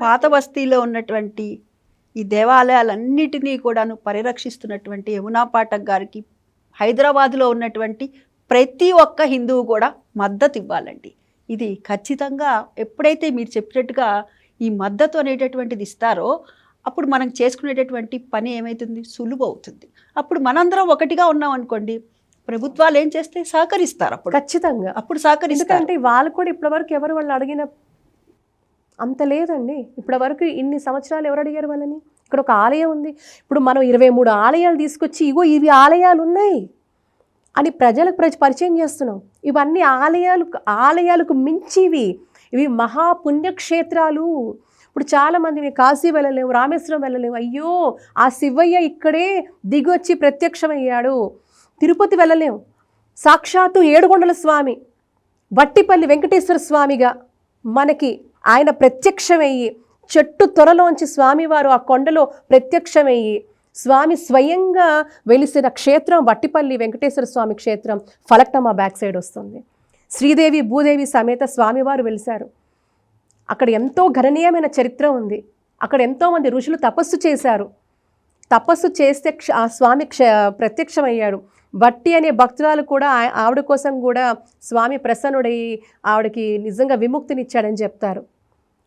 పాత బస్తీలో ఉన్నటువంటి ఈ దేవాలయాలన్నిటినీ కూడాను పరిరక్షిస్తున్నటువంటి యమునా పాఠక్ గారికి హైదరాబాద్లో ఉన్నటువంటి ప్రతి ఒక్క హిందువు కూడా మద్దతు ఇవ్వాలండి ఇది ఖచ్చితంగా ఎప్పుడైతే మీరు చెప్పినట్టుగా ఈ మద్దతు అనేటటువంటిది ఇస్తారో అప్పుడు మనం చేసుకునేటటువంటి పని ఏమవుతుంది సులువు అవుతుంది. అప్పుడు మనందరం ఒకటిగా ఉన్నాం అనుకోండి ప్రభుత్వాలు ఏం చేస్తే సహకరిస్తారు అప్పుడు. ఖచ్చితంగా. అప్పుడు సహకరిస్తారు. ఎందుకంటే వాళ్ళు కూడా ఇప్పటివరకు ఎవరు వాళ్ళు అడిగిన అంత లేదండి. ఇప్పటివరకు ఇన్ని సంవత్సరాలు ఎవరు అడిగారు వాళ్ళని? ఇక్కడ ఒక ఆలయం ఉంది. ఇప్పుడు మనం ఇరవై మూడు ఆలయాలు తీసుకొచ్చి ఇగో ఇవి ఆలయాలు ఉన్నాయి అని ప్రజలకు ప్రజ పరిచయం చేస్తున్నాం. ఇవన్నీ ఆలయాలు ఆలయాలకు మించివి. ఇవి మహాపుణ్యక్షేత్రాలు ఇప్పుడు చాలామంది మేము కాశీ వెళ్ళలేము రామేశ్వరం వెళ్ళలేము అయ్యో ఆ శివయ్య ఇక్కడే దిగొచ్చి ప్రత్యక్షమయ్యాడు. తిరుపతి వెళ్ళలేము సాక్షాత్తు ఏడుకొండల స్వామి వట్టిపల్లి వెంకటేశ్వర స్వామిగా మనకి ఆయన ప్రత్యక్షమయ్యి చెట్టు త్వరలోంచి స్వామివారు ఆ కొండలో ప్రత్యక్షమయ్యి స్వామి స్వయంగా వెలిసిన క్షేత్రం వట్టిపల్లి వెంకటేశ్వర స్వామి క్షేత్రం ఫలక్టమా బ్యాక్ సైడ్ వస్తుంది. శ్రీదేవి భూదేవి సమేత స్వామివారు వెలిశారు. అక్కడ ఎంతో గణనీయమైన చరిత్ర ఉంది. అక్కడ ఎంతోమంది ఋషులు తపస్సు చేశారు. తపస్సు చేస్తే క్ష- ఆ స్వామి క్ష ప్రత్యక్షమయ్యాడు. బట్టి అనే భక్తురాలు కూడా ఆవిడ కోసం కూడా స్వామి ప్రసన్నుడై ఆవిడకి నిజంగా విముక్తినిచ్చాడని చెప్తారు.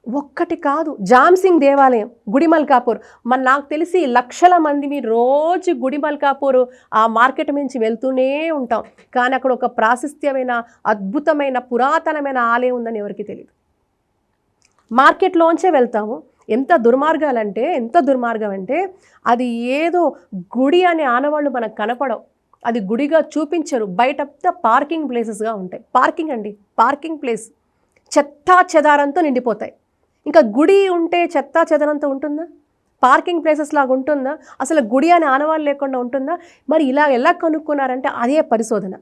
ఒక్కటి కాదు. జామ్సింగ్ దేవాలయం గుడిమల్కాపూర్. మన నాకు తెలిసి లక్షల మంది మీ రోజు గుడిమల్కాపూర్ ఆ మార్కెట్ నుంచి వెళ్తూనే ఉంటాం. కానీ అక్కడ ఒక ప్రాశస్త్యమైన అద్భుతమైన పురాతనమైన ఆలయం ఉందని ఎవరికి తెలియదు మార్కెట్లోంచే వెళ్తాము. ఎంత దుర్మార్గాలంటే ఎంత దుర్మార్గం అంటే అది ఏదో గుడి అనే ఆనవాళ్ళు మనకు కనపడవు. అది గుడిగా చూపించరు. బయట పార్కింగ్ ప్లేసెస్గా ఉంటాయి. పార్కింగ్ అండి. Parking place. చెత్తా చెదారంతో నిండిపోతాయి. ఇంకా గుడి ఉంటే చెత్తా చెదరంతో ఉంటుందా? పార్కింగ్ ప్లేసెస్ లాగా ఉంటుందా? అసలు గుడి అనే ఆనవాళ్ళు లేకుండా ఉంటుందా? మరి ఇలా ఎలా కనుక్కున్నారంటే అదే పరిశోధన.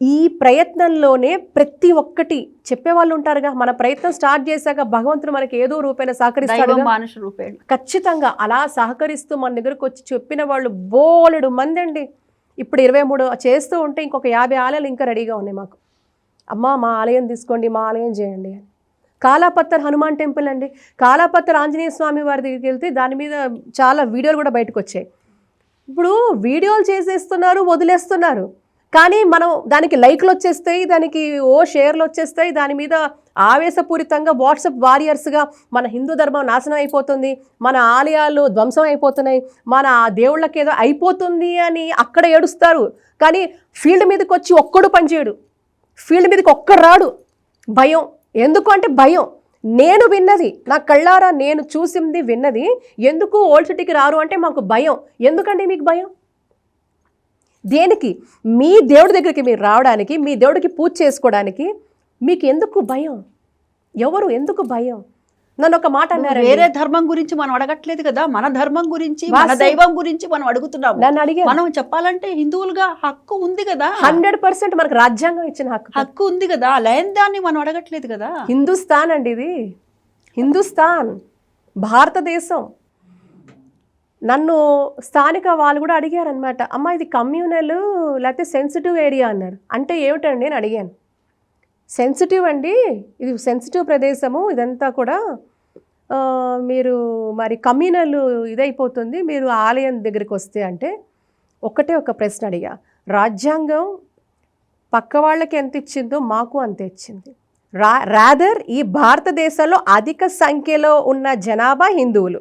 ఈ ప్రయత్నంలోనే ప్రతి ఒక్కటి చెప్పేవాళ్ళు ఉంటారుగా. మన ప్రయత్నం స్టార్ట్ చేశాక భగవంతుడు మనకి ఏదో రూపేణ సహకరిస్తాడు మానుష రూపేణ. ఖచ్చితంగా అలా సహకరిస్తూ మన దగ్గరకు వచ్చి చెప్పిన వాళ్ళు బోలెడు మంది అండి ఇప్పుడు ఇరవై మూడు చేస్తూ ఉంటే ఇంకొక యాభై ఆలయాలు ఇంకా రెడీగా ఉన్నాయి మాకు. అమ్మ మా ఆలయం తీసుకోండి మా ఆలయం చేయండి అని. కాలాపత్తర్ హనుమాన్ టెంపుల్ అండి. కాలాపత్తర్ ఆంజనేయ స్వామి వారి దగ్గరికి వెళ్తే దాని మీద చాలా వీడియోలు కూడా బయటకు వచ్చాయి. ఇప్పుడు వీడియోలు చేసేస్తున్నారు వదిలేస్తున్నారు. కానీ మనం దానికి లైక్లు వచ్చేస్తాయి దానికి ఓ షేర్లు వచ్చేస్తాయి దాని మీద ఆవేశపూరితంగా వాట్సప్ వారియర్స్గా మన హిందూ ధర్మం నాశనం అయిపోతుంది మన ఆలయాలు ధ్వంసం అయిపోతున్నాయి మన దేవుళ్ళకి ఏదో అయిపోతుంది అని అక్కడ ఏడుస్తారు. కానీ ఫీల్డ్ మీదకి వచ్చి ఒక్కడు పనిచేయడు. ఫీల్డ్ మీదకి ఒక్కడు రాడు. భయం. ఎందుకు అంటే భయం. నేను విన్నది నా కళ్ళారా నేను చూసింది విన్నది ఎందుకు ఓల్డ్ సిటీకి రారు అంటే మాకు భయం. ఎందుకండి మీకు భయం? దేనికి? మీ దేవుడి దగ్గరికి మీరు రావడానికి మీ దేవుడికి పూజ చేసుకోవడానికి మీకు ఎందుకు భయం? ఎవరు ఎందుకు భయం? నన్ను ఒక మాట అన్నారు వేరే ధర్మం గురించి మనం అడగట్లేదు కదా? మన ధర్మం గురించి మన. దైవం గురించి మనం అడుగుతున్నాము. నన్ను అడిగారు. మనం చెప్పాలంటే హిందువులుగా హక్కు ఉంది కదా? హండ్రెడ్ పర్సెంట్ మనకు రాజ్యాంగం ఇచ్చిన హక్కు హక్కు ఉంది కదా? లేని దాన్ని మనం అడగట్లేదు కదా? హిందుస్థాన్ అండి ఇది. హిందుస్థాన్ భారతదేశం. నన్ను స్థానిక వాళ్ళు కూడా అడిగారనమాట అమ్మ ఇది కమ్యూనల్ లేకపోతే సెన్సిటివ్ ఏరియా అన్నారు. అంటే ఏమిటండి అని అడిగాను. సెన్సిటివ్ అండి. ఇది సెన్సిటివ్ ప్రదేశము. ఇదంతా కూడా మీరు మరి కమ్యూనల్ ఇదైపోతుంది. మీరు ఆలయం దగ్గరికి వస్తే అంటే ఒకటే ఒక ప్రశ్న అడిగా. రాజ్యాంగం పక్క వాళ్ళకి ఎంత ఇచ్చిందో మాకు అంతే ఇచ్చింది. రా రాదర్ ఈ భారతదేశంలో అధిక సంఖ్యలో ఉన్న జనాభా హిందువులు.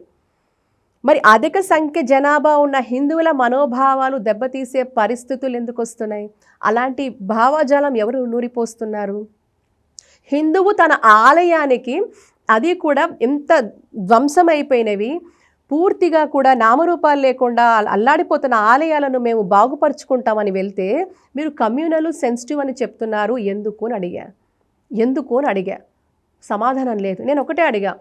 మరి అధిక సంఖ్య జనాభా ఉన్న హిందువుల మనోభావాలు దెబ్బతీసే పరిస్థితులు ఎందుకు వస్తున్నాయి? అలాంటి భావజాలం ఎవరు నూరిపోస్తున్నారు? హిందువు తన ఆలయానికి అది కూడా ఎంత ధ్వంసమైపోయినవి. పూర్తిగా కూడా నామరూపాలు లేకుండా అల్లాడిపోతున్న ఆలయాలను మేము బాగుపరుచుకుంటామని వెళ్తే మీరు కమ్యూనల్ సెన్సిటివ్ అని చెప్తున్నారు. ఎందుకు అని అడిగా. ఎందుకు అని అడిగా. సమాధానం లేదు. నేను ఒకటే అడిగా.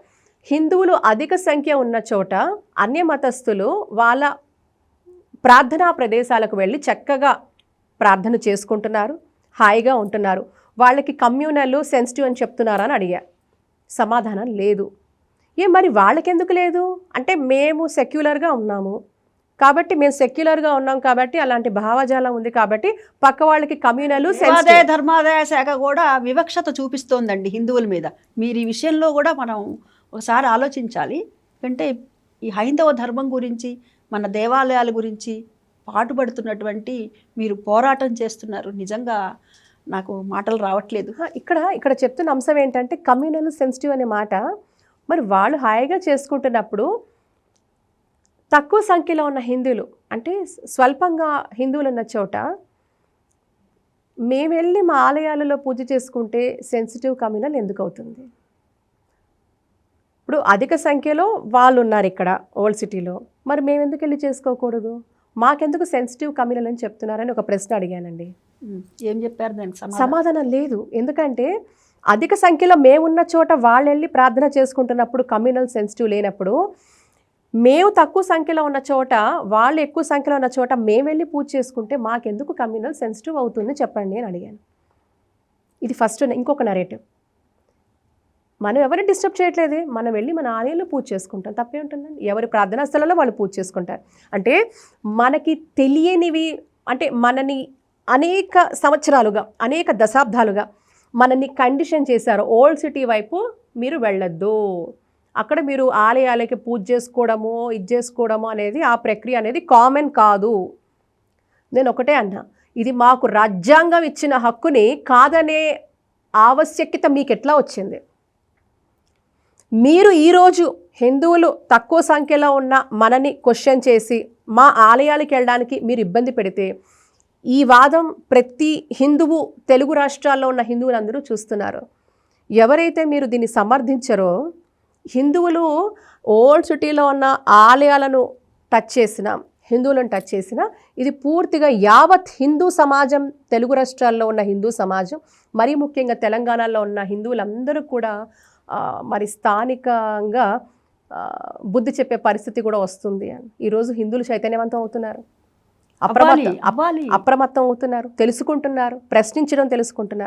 హిందువులు అధిక సంఖ్య ఉన్న చోట అన్య మతస్థులు వాళ్ళ ప్రార్థనా ప్రదేశాలకు వెళ్ళి చక్కగా ప్రార్థన చేసుకుంటున్నారు. హాయిగా ఉంటున్నారు. వాళ్ళకి కమ్యూనల్ సెన్సిటివ్ అని చెప్తున్నారా అని అడిగా. సమాధానం లేదు. ఏ మరి వాళ్ళకెందుకు లేదు? అంటే మేము సెక్యులర్గా ఉన్నాము. కాబట్టి మేము సెక్యులర్గా ఉన్నాం కాబట్టి అలాంటి భావజాలం ఉంది కాబట్టి పక్క వాళ్ళకి కమ్యూనల్ దేవాదాయ ధర్మాదాయ శాఖ కూడా వివక్షత చూపిస్తోందండి హిందువుల మీద. మీరు ఈ విషయంలో కూడా మనం ఒకసారి ఆలోచించాలి. అంటే ఈ హైందవ ధర్మం గురించి మన దేవాలయాల గురించి పాటుపడుతున్నటువంటి మీరు పోరాటం చేస్తున్నారు. నిజంగా నాకు మాటలు రావట్లేదు. ఇక్కడ ఇక్కడ చెప్తున్న అంశం ఏంటంటే కమ్యూనల్ సెన్సిటివ్ అనే మాట. మరి వాళ్ళు హాయిగా చేసుకుంటున్నప్పుడు తక్కువ సంఖ్యలో ఉన్న హిందువులు అంటే స్వల్పంగా హిందువులు ఉన్న చోట మేము వెళ్ళి మా ఆలయాలలో పూజ చేసుకుంటే సెన్సిటివ్ కమ్యూనల్ ఎందుకు అవుతుంది ఇప్పుడు అధిక సంఖ్యలో వాళ్ళు ఉన్నారు ఇక్కడ ఓల్డ్ సిటీలో. మరి మేము ఎందుకు వెళ్ళి చేసుకోకూడదు? మాకెందుకు సెన్సిటివ్ కమ్యూనల్ అని చెప్తున్నారని ఒక ప్రశ్న అడిగానండి. ఏం చెప్పారు దానికి సమాధానం? సమాధానం లేదు. ఎందుకంటే అధిక సంఖ్యలో మేమున్న చోట వాళ్ళు వెళ్ళి ప్రార్థన చేసుకుంటున్నప్పుడు కమ్యూనల్ సెన్సిటివ్ లేనప్పుడు మేము తక్కువ సంఖ్యలో ఉన్న చోట వాళ్ళు ఎక్కువ సంఖ్యలో ఉన్న చోట మేము వెళ్ళి పూజ చేసుకుంటే మాకెందుకు కమ్యూనల్ సెన్సిటివ్ అవుతుంది చెప్పండి అని అడిగాను. ఇది ఫస్ట్ ఇంకొక నరేటివ్ మనం ఎవరిని డిస్టర్బ్ చేయట్లేదు? మనం వెళ్ళి మన ఆలయంలో పూజ చేసుకుంటాం. తప్పే ఉంటుందండి. ఎవరి ప్రార్థనా స్థలంలో వాళ్ళు పూజ చేసుకుంటారు. అంటే మనకి తెలియనివి అంటే మనని అనేక సంవత్సరాలుగా అనేక దశాబ్దాలుగా మనల్ని కండిషన్ చేశారు. ఓల్డ్ సిటీ వైపు మీరు వెళ్ళొద్దు. అక్కడ మీరు ఆలయాలకి పూజ చేసుకోవడము ఇది చేసుకోవడము అనేది ఆ ప్రక్రియ అనేది కామన్ కాదు. నేను ఒకటే అన్నా. ఇది మాకు రాజ్యాంగం ఇచ్చిన హక్కుని కాదనే ఆవశ్యకత మీకు ఎట్లా వచ్చింది? మీరు ఈరోజు హిందువులు తక్కువ సంఖ్యలో ఉన్న మనని క్వశ్చన్ చేసి మా ఆలయాలకు వెళ్ళడానికి మీరు ఇబ్బంది పెడితే ఈ వాదం ప్రతి హిందువు తెలుగు రాష్ట్రాల్లో ఉన్న హిందువులందరూ చూస్తున్నారు. ఎవరైతే మీరు దీన్ని సమర్థించరో హిందువులు ఓల్డ్ సిటీలో ఉన్న ఆలయాలను టచ్ చేసిన హిందువులను టచ్ చేసిన ఇది పూర్తిగా యావత్ హిందూ సమాజం తెలుగు రాష్ట్రాల్లో ఉన్న హిందూ సమాజం మరీ ముఖ్యంగా తెలంగాణలో ఉన్న హిందువులందరూ కూడా మరి స్థానికంగా బుద్ధి చెప్పే పరిస్థితి కూడా వస్తుంది అని. ఈరోజు హిందువులు చైతన్యవంతం అవుతున్నారు. అప్రమత్తం అప్రమత్తం అవుతున్నారు తెలుసుకుంటున్నారు ప్రశ్నించడం తెలుసుకుంటున్నారు.